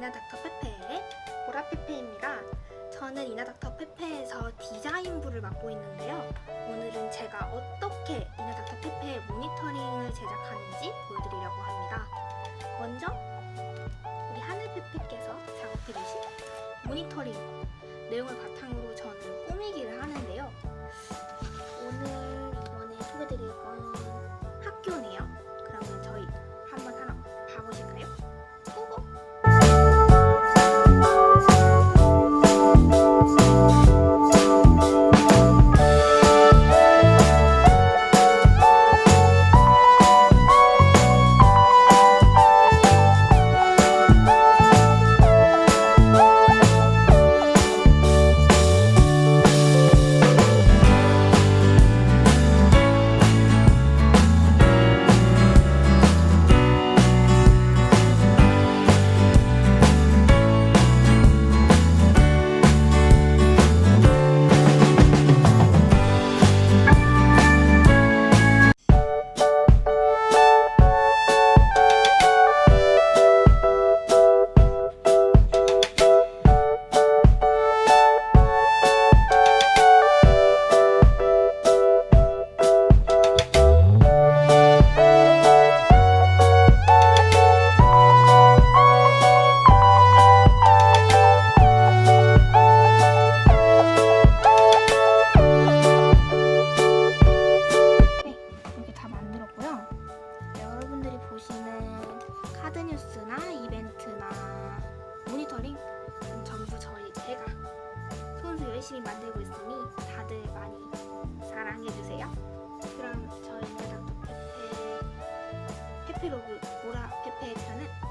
이나닥터페페의 보라페페입니다. 저는 이나닥터페페에서 디자인부를 맡고 있는데요. 오늘은 제가 어떻게 이나닥터페페의 모니터링을 제작하는지 보여드리려고 합니다. 먼저 우리 하늘페페께서 작업해주신 모니터링 내용을 바탕으로 뉴스나 이벤트나 모니터링 음, 전부 저희 제가 손수 열심히 만들고 있으니 다들 많이 사랑해 주세요. 그럼 저희는 닥터 페페 페페로그 보라 페페 편은